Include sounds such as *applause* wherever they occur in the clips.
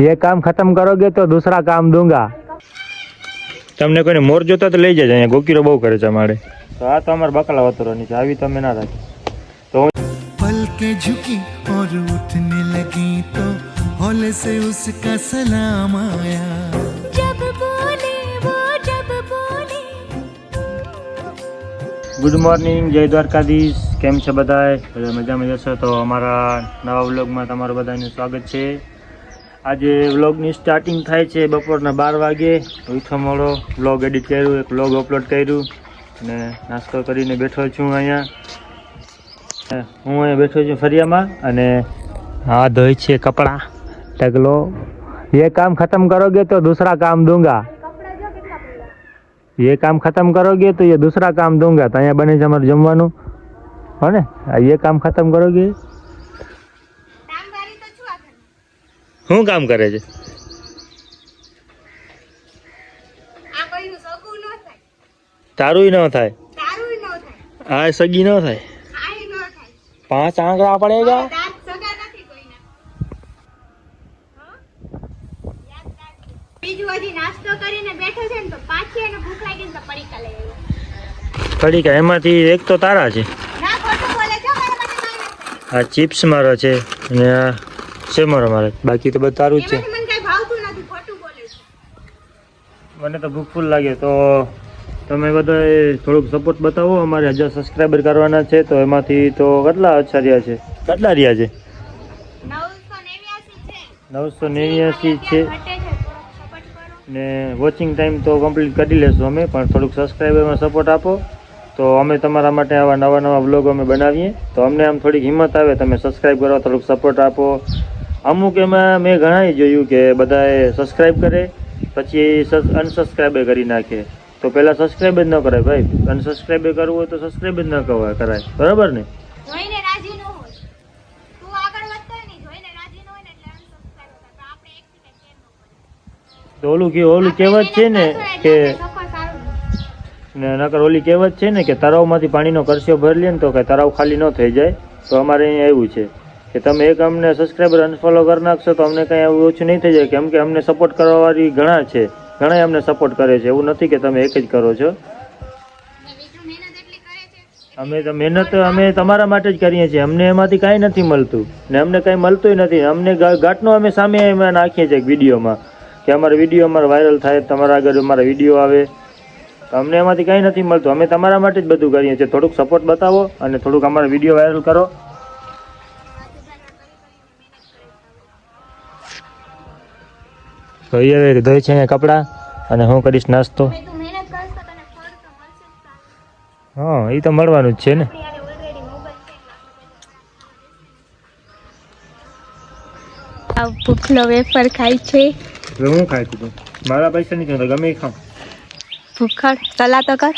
ये काम खत्म करोगे तो दूसरा काम दूंगा તમને કોઈને મોર જોતા તો લઈ જજો અહીંયા ગોકીરો બહુ કરે છે અમારે તો આ તો અમારે બકલા વતરવાની છે આવી તમે ના રાખી તો હું पलकें झुकी और उठने लगी तो हौले से उसका सलाम आया जब बोले वो जब बोले ગુડ મોર્નિંગ જય દ્વારકાધીશ કેમ છે બધાય બધા મજામાં જશો તો અમારા નવા વ્લોગમાં તમારું બધાનું સ્વાગત છે આજે વ્લોગની સ્ટાર્ટિંગ થાય છે બપોરના બાર વાગે. ઉઠો મોડો વ્લોગ એડિટ કર્યું, એક વ્લોગ અપલોડ કર્યું અને નાસ્તો કરીને બેઠો છું અહીંયા. હું અહીંયા બેઠો છું ફરિયામાં અને હા ધોય છે કપડાં ટગલો એ કામ ખતમ કરોગે તો દૂસરા કામ દૂંગા. એ કામ ખતમ કરોગે તો એ દૂસરા કામ દૂંગા. તો અહીંયા બને છે અમારું જમવાનું. હોને એ કામ ખતમ કરોગે. શું કામ કરે છે? આ ન થાય. તારું ન થાય. આ સગી ન થાય. પાંચ આંકડા પડેગા પડીકા એમાંથી એક તો તારા છે. આ ચિપ્સ મારો છે અને આ મારો મારે. બાકી તો બધું તારું જ છે. મને કઈ ભાવતું નથી ખોટું બોલે છે. મને તો ભૂખ ફૂલ લાગે તો તમે બધાએ થોડુંક સપોર્ટ બતાવો. અમારે હજાર સબસ્ક્રાઈબર કરવાના છે તો એમાંથી તો કેટલા ઓછા રહ્યા છે? કેટલા રહ્યા છે? નવસો નેવ્યાસી છે. છે. છે ને વોચિંગ ટાઈમ તો કમ્પ્લીટ કરી લેશું અમે પણ થોડુંક સબસ્ક્રાઈબરમાં સપોર્ટ આપો. તો અમે તમારા માટે આવા નવા નવા બ્લોગ અમે બનાવીએ. તો અમને આમ થોડીક હિંમત આવે તમે સબસ્ક્રાઈબ કરો થોડુંક સપોર્ટ આપો. અમુક એમાં મેં ઘણાએ જોયું કે બધાએ સબસ્ક્રાઈબ કરે પછી અનસબસ્ક્રાઈબ કરી નાખે. તો પહેલાં સબસ્ક્રાઈબ જ ન કરાય ભાઈ. અનસબસ્ક્રાઈબ કરવું હોય તો સબસ્ક્રાઈબ જ ન કરાય કરાય. બરાબર ને? તું ઓલું કે ઓલું કહેવત છે ને કે ને નકર ઓલી કહેવત છે ને કે તળાવમાંથી પાણીનો કરશિયો ભરી લે ને તો કે તળાવ ખાલી ન થઈ જાય. તો અમારે અહીંયા એવું છે. કે તમે એક અમને સબસ્ક્રાઈબર અનફોલો કરી નાખશો તો અમને કંઈ એવું ઓછું નહીં થઈ જાય. કેમ કે અમને સપોર્ટ કરવાવાળી ઘણા છે. ઘણા અમને સપોર્ટ કરે છે. એવું નથી કે તમે એક જ કરો છો. અમે તો મહેનત, અમે તમારા માટે જ કરીએ છીએ. અમને એમાંથી કાંઈ નથી મળતું. ને અમને કાંઈ મળતું નથી. અમને ઘાટનો અમે સામે એમાં નાખીએ છીએ વિડીયોમાં. કે અમારો વીડિયો અમારો વાયરલ થાય, તમારા આગળ અમારા વીડિયો આવે. તો અમને એમાંથી કાંઈ નથી મળતું. અમે તમારા માટે જ બધું કરીએ છીએ. થોડુંક સપોર્ટ બતાવો અને થોડુંક અમારા વીડિયો વાયરલ કરો. તો એ હવે ધોઈ છે ને કપડાં અને હું કરીશ નાસ્તો. હવે તું મહેનત કરશ તો તને ફળ તો મળશે જ સારું. હા એ તો મળવાનું જ છે ને. છે ભૂખલો વેફર ખાય છે. હું ખાઈ તું મારા પૈસા નહીં તો ગમે ખાઉં. ભૂખડ સલા તો કર.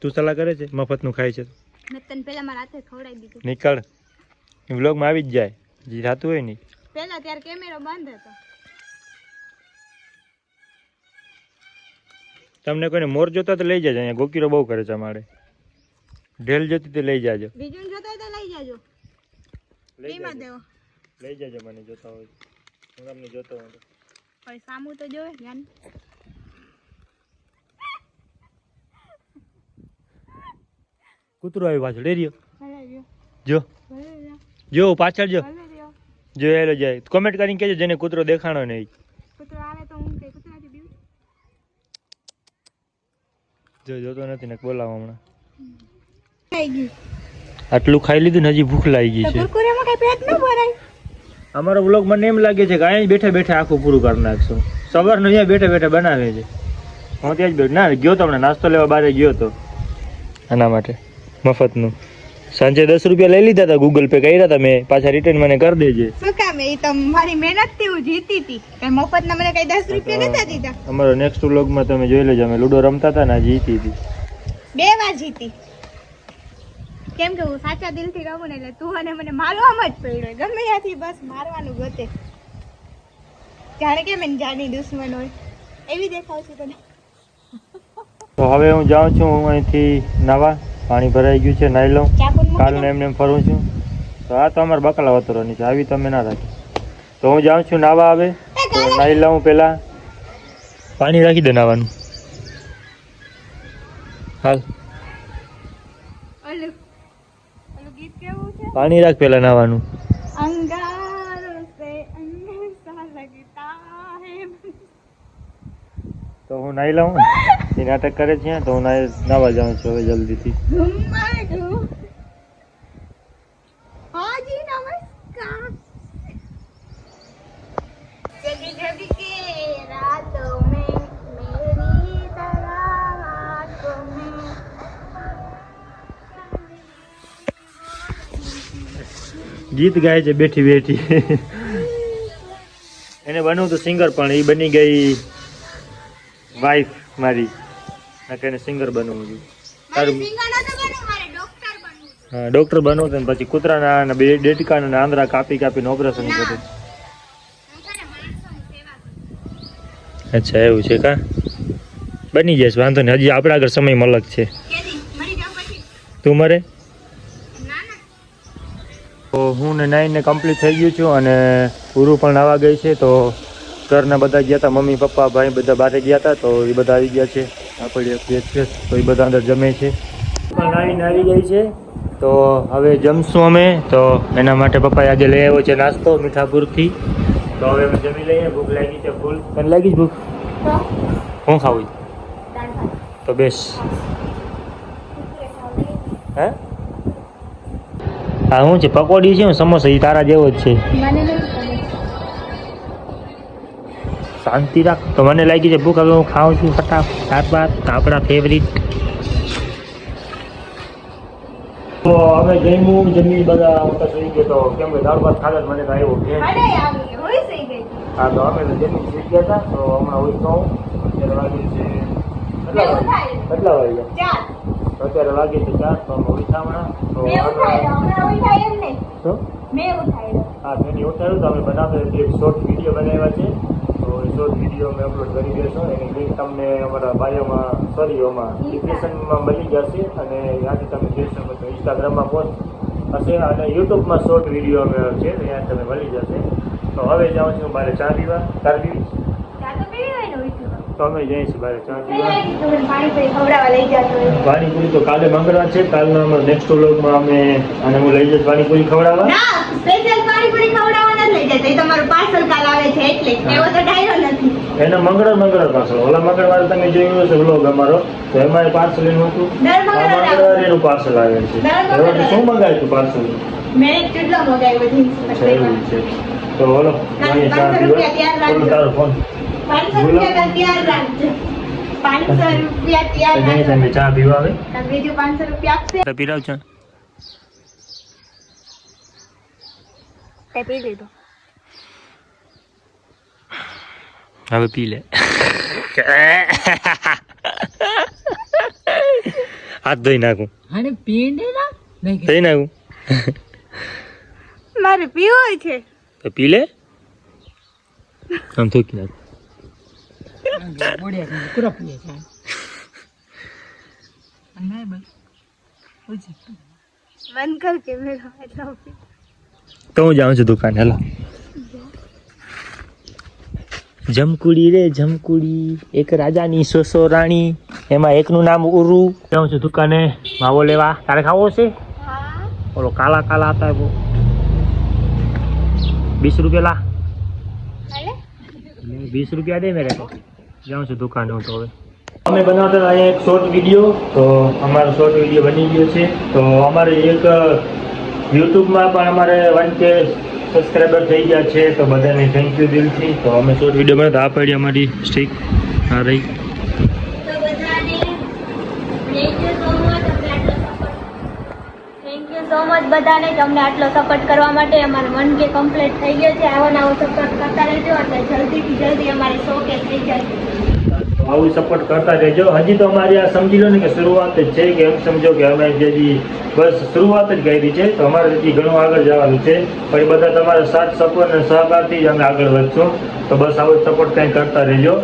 તું સલાહ કરે છે? મફતનું ખાય છે. મેં તને પેલા મારા હાથે ખવડાવી દીધું. નીકળ. વ્લોગમાં આવી જ જાય. જે હોય નહીં પહેલા ત્યારે કેમેરો બંધ હતો. તમને કોઈને મોર જોતા તો લઈ જાજો અહીંયા ગોકીરો બહુ કરે છે અમારે. ઢેલ જોતી તો લઈ જાજો. બીજું જોતા તો લઈ જાજો. લઈ જાજો. દેવો. લઈ જાજો મને જોતા હોય. હું તમને જોતો હોઉં તો. પણ સામું તો જોવે ધ્યાન કૂતરો આવ્યો પાછળ એ રહ્યો. જો. જો પાછળ જો. રહ્યો જાય. કોમેન્ટ કરીને કહેજો જેને કૂતરો દેખાણો નહીં. કૂતરો આવે તો હું કે કૂતરાથી બીવું? જો જોતો નથી ને બોલાવો હમણાં. ખાઈ ગયું. આટલું ખાઈ લીધું ને હજી ભૂખ લાગી ગઈ છે. કુરકુરેમાં કઈ પેટ ન ભરાય. અમારો બ્લોગ મને એમ લાગે છે કે અહીંયા બેઠા બેઠા આખું પૂરું કરી નાખશું. સવારનું અહીંયા બેઠા બેઠા બનાવે છે. હું ત્યાં જ બેઠ ના ગયો તો હમણાં નાસ્તો લેવા બારે ગયો તો. આના માટે. મફતનું. સાંજે દસ રૂપિયા લઈ લીધા હતા ગૂગલ પે કર્યા હતા મેં. પાછા રિટર્ન મને કરી દેજે. શું કામ એ તો મારી મહેનતથી હું જીતી હતી કઈ મફત ના મને કઈ દસ રૂપિયા નતા દીધા. અમારો નેક્સ્ટ વ્લોગમાં તમે જોઈ લેજો અમે લૂડો રમતા હતા ને જીતી હતી બે વાર જીતી. કેમ કે હું સાચા દિલથી રમું ને એટલે તું અને મને મારવામાં જ પડ્યો. ગમે ત્યાંથી બસ મારવાનું ગોતે. જાણે કેમ એને જાની દુશ્મન હોય. એવી દેખાવ છે તને. તો હવે હું જાઉં છું હું અહીંથી નાવા. પાણી ભરાઈ ગયું છે નાઈ લઉં કાલ કાલને એમને એમ ફરું છું. તો આ તો અમારે બકલા વતરવાની છે આવી તમે ના રાખી. તો હું જાઉં છું નાવા આવે. તો નાહી લઉં પહેલા પાણી રાખી દે નાવાનું. હાલ. પાણી રાખ પેલા નાવાનું. તો હું નાહી લઉં *laughs* એ નાટક કરે છે તો હું નાવા જાઉં છું હવે જલ્દીથી. ગીત ગાય છે બેઠી બેઠી. એને બનવું તો સિંગર પણ એ બની ગઈ વાઈફ મારી. નકર એને સિંગર બનવું જોઈએ. તારું. હા ડૉક્ટર બનવું હતું પછી કૂતરાના અને બે ડેટકાના આંદરા કાપી કાપીને ઓપરેશન. કર્યું. અચ્છા એવું છે કા? બની જશે વાંધો નહીં. હજી આપણા આગળ સમય મલક છે. તું મરે? તો હું ને નાઈને કમ્પ્લીટ થઈ ગયું છું અને પૂરું પણ નાવા ગઈ છે તો ઘરના બધા ગયા હતા મમ્મી પપ્પા ભાઈ બધા બહાર ગયા હતા તો એ બધા આવી ગયા છે. આપણી એક ભેટ તો એ બધા અંદર જમે છે. પણ નાઈને આવી ગઈ છે. તો હવે જમશું અમે તો એના માટે પપ્પાએ આજે લઈ આવ્યો છે નાસ્તો મીઠાપુરથી તો હવે અમે જમી લઈએ ભૂખ લાગી છે ફૂલ. તને લાગી જ ભૂખ? હું. ખાવું? તો બેસ. હે? હા. શું છે પકોડી છે સમોસા એ તારા જેવો જ છે. શાંતિ રાખ. તો મને લાગી છે ભૂખ હવે હું ખાઉં છું ફટાફટ. ત્યારબાદ આપણા ફેવરિટ તો અમે જમ્યું જમી બધા સુઈ ગયા તો કેમ કે દાળ ભાત ખાધા જ મને આવ્યો હોય ગઈ. હા તો અમે તો જમી ગયા હતા તો હમણાં તો અત્યારે વાગે છે કેટલા વાગે વાગ્યા? ચાર. તો અત્યારે વાગે છે ચાર તો અમે હમણાં. તો હા તેની ઉતાર્યું તો અમે બનાવતા એક શોર્ટ વીડિયો બનાવ્યા છે. શોર્ટ વીડિયો અમે અપલોડ કરી દેશો એની લિંક તમને અમારા બાયોમાં સોરી ઓમાં ડિસ્ક્રિપ્શનમાં મળી જશે અને ત્યાંથી તમે જોઈ શકો છો ઇન્સ્ટાગ્રામમાં પોસ્ટ હશે અને યુટ્યુબમાં શોર્ટ વીડિયો અમે છે ત્યાં તમે મળી જશે. તો હવે જાઉં છું મારે ચા પીવા ચાર પીવી તો અમે જઈએ છીએ મારે ચા પીવા. પાણીપુરી તો કાલે મંગળવાર છે કાલના અમારા નેક્સ્ટ વ્લોગમાં અમે અને હું લઈ જઈશ પાણીપુરી ખવડાવવા. સ્પેશિયલ પાણીપુરી ખવડાવવા જતો એ તમારું પાર્સલ કાલ આવે છે એટલે એવો તો ડાયરો નથી. એનો મંગળ મંગળ પાર્સલ ઓલા મંગળવારે તમે જોયું હશે વ્લોગ અમારો તો એમાં પાર્સલ એનું હતું. દર મંગળવારે એનું પાર્સલ આવે છે. દર શું મંગાવ્યું હતું પાર્સલ મેં કેટલો મગાવ્યો છે. તો બોલો. તારો ફોન પાંચસો રૂપિયા તૈયાર રાખજો. પાંચસો રૂપિયા તૈયાર રાખજો. તમે ચા પીવા આવે બીજું પાંચસો રૂપિયા આપશે. પીરાવ છે પી લીધું. હવે પી લે હાથ ધોઈ નાખું અને પીંડે ના નહીં ધોઈ નાખું મારે પીવો છે તો પી લે આમ થોકી નાખ બોડ્યા છે કુરા પીએ છે અને મેં બસ કર કેમેરો એટલે હું તો હું જાઉં છું દુકાન હેલો જમકુડી રે જમકુડી. એક રાજાની સોસો રાણી. એમાં એકનું નામ ઉરુ. જાઉં છું દુકાને? માવો લેવા. તારે ખાવો છે ઓલો કાલા કાલા હતા વીસ રૂપિયા લા વીસ રૂપિયા દે મેરે જાઉં છું દુકાને હું તો હવે? અમે બનાવતા હતા એક શોર્ટ વીડિયો તો અમારો શોર્ટ વીડિયો બની ગયો છે. તો અમારે એક યુટ્યુબમાં પણ અમારે વન કે સબસ્ક્રાઈબર થઈ ગયા છે, તો બધાને થેન્ક યુ દિલથી. તો અમે શોર્ટ વીડિયો બનાવતા આ પડી અમારી સ્ટીક આ રહી. સો મચ બધાને કે અમને આટલો સપોર્ટ કરવા માટે અમારું મન કે કમ્પ્લીટ થઈ ગયો છે. આવો નવો સપોર્ટ કરતા રહેજો, એટલે જલ્દીથી જલ્દી અમારે સો કે થઈ જાય. આવું સપોર્ટ કરતા રહેજો. હજી તો અમારી આ સમજી લો ને કે શરૂઆત જ છે કે એમ સમજો કે અમે જે બસ શરૂઆત જ કરી છે. તો અમારે હજી ઘણું આગળ જવાનું છે. પણ બધા તમારા સાથ સપોર્ટ અને સહકારથી જ અમે આગળ વધશું. તો બસ આવો સપોર્ટ કંઈ કરતા રહેજો.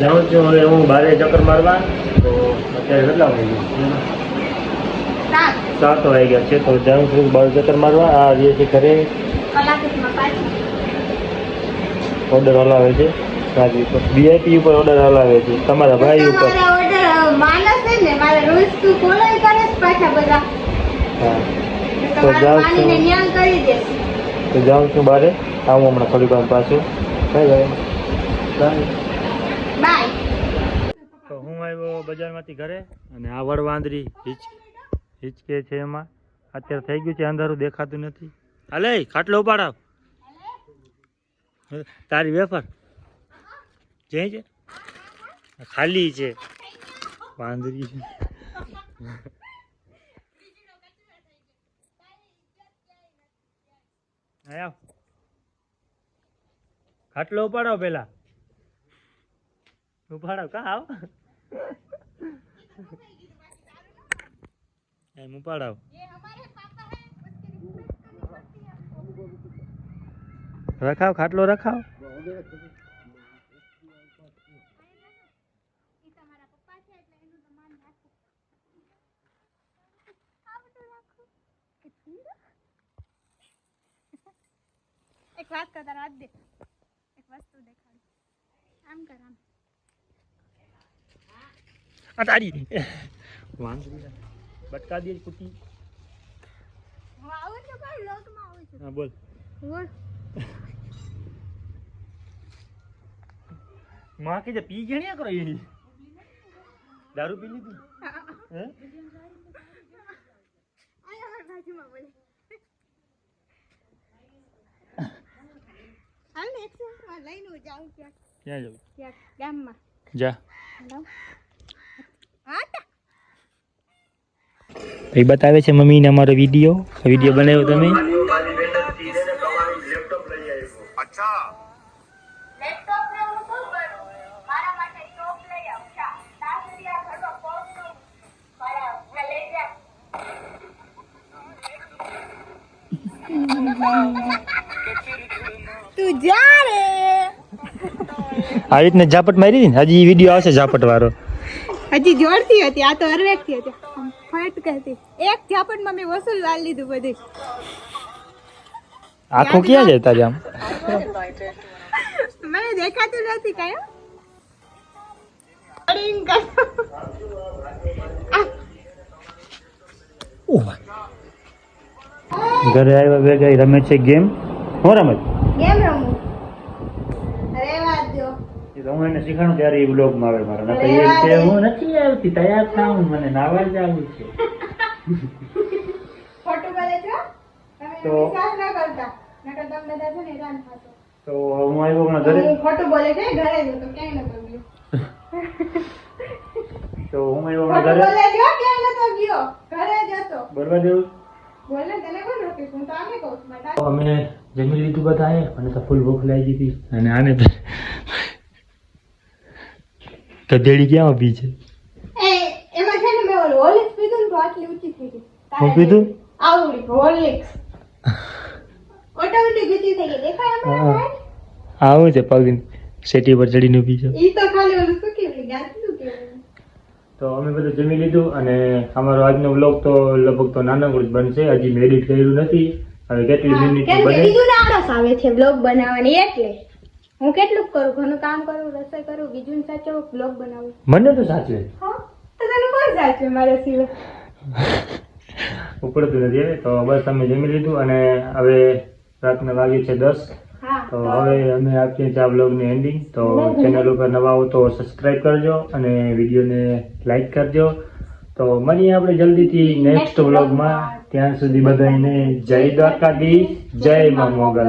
જાઉં છું હવે હું બારે ચક્કર મારવા. તો અત્યારે કેટલા વાગે સાત. વાગ્યા છે. તો જાઉં છું બાર ચક્કર મારવા. આ જે છે ઘરે. ઓર્ડર હલાવે છે. ગાડી ઉપર. વીઆઈપી ઉપર ઓર્ડર હલાવે છે. તમારા ભાઈ ઉપર. તું જાઉં છું. તો જાઉં છું બારે. આવું હમણાં થોડી વાર પાછું. Bye bye. તો હું આવ્યો બજારમાંથી ઘરે અને આ વડવાંદરી હિચ હિચકે છે એમાં. અત્યારે થઈ ગયું છે અંધારું દેખાતું નથી. હાલે ખાટલો ઉપાડાવ તારી વેફર? જે છે? ખાલી છે. વાંદરી. છે ખાટલો ઉપાડો પેલા. ઉપાડો. કા આવ? એમ ઉપાડાવ. રખાવ ખાટલો રખાવ. એક વાત કરતા રાત દે. એક વસ્તુ દેખાડ. આમ કર આમ. તારી. વાંદરી બટકા દે કુટી. હું આવું છું કઈ લોકમાં આવું છું? હા બોલ. બોલ. માં કે પી ગણ્યા કરો એની દારૂ પી લીધી? હે? ક્યાં એ બતાવે છે મમ્મીને અમારો વીડિયો. વીડિયો બનાવ્યો તમે લેપટોપ ને હું શું કરું મારા માટે ટોપ લઈ આવ ચા તાસરિયા ઘડો કોટનું મારા હા, લઈ જા તું જા રે આ રીતને ઝાપટ મારી હતી હજી વીડિયો આવશે ઝાપટ વાળો હજી જોરથી હતી આ તો હરવેકથી હતી. ફટ કરતી. એક ઝાપટમાં મેં વસૂલ વાળ લીધું બધું. આખું ક્યાં જાય તારે આમ? મને દેખાતું નથી કયો ઘરે આવ્યા ભેગા રમે છે ગેમ? હું રમે ગેમ રમું? એ તો હું એને શીખવાડું ત્યારે એ બ્લોગમાં આવે મારા. નકર એ કે હું નથી આવતી તૈયાર થાઉં મને નાવા જવું છે. *laughs* છો? તો- વિશ્વાસ ના કરતા. નકર તમે બધા છે ને હેરાન થશો. તો હું આવ્યો હમણાં ઘરે? ખોટું બોલે છે ઘરે જ તો ક્યાંય નતો ગયો. *laughs* તો હું આવ્યો હમણાં ઘરે? બોલે છો ક્યાંય નતો ગયો. ઘરે જ બરવા જેવું અમે જમી લીધું બધાએ અને તો ફૂલ ભૂખ લાગી હતી. અને આને તો ગધેડી ક્યાં ઊભી છે? એમાં છે ને મેં ઓલું હોલિક્સ પીધું ને તો આટલી ઊંચી થઈ ગઈ. હું પીધું? આવડી હોલિક્સ ઓટોમેટિક ઊંચી થઈ ગઈ. દેખાય હા. આવું છે પગ સેટી પર ચડીને ઊભી છે. ઈ તો ખાલી ઓલું શું કહેવાય ગાતું કહેવાય તો અમે બધું જમી લીધું અને અમારો આજનો વ્લોગ તો લગભગ તો નાનકડું જ બનશે. હજી મેં એડિટ કર્યું નથી. હવે કેટલી મિનિટ બને? બીજું ને આળસ આવે છે બ્લોગ બનાવવાની એટલે. હું કેટલું કરું? ઘરનું કામ કરું રસોઈ કરું બીજું સાચો બ્લોગ બનાવું. મને તો સાચવે. હા તો તને કોણ સાચવે મારા સિવાય? ઉપડતું નથી હવે તો બસ અમે જમી લીધું અને હવે રાતના વાગે છે દસ. તો હવે અમે આપીએ છીએ આ બ્લોગની એન્ડિંગ તો ચેનલ ઉપર નવા હો તો સબસ્ક્રાઇબ કરજો અને વિડીયોને લાઈક કરજો. તો મળીએ આપણે જલ્દીથી નેક્સ્ટ બ્લોગમાં ત્યાં સુધી બધાને જય દ્વારકાધીશ જય મા મોગલ.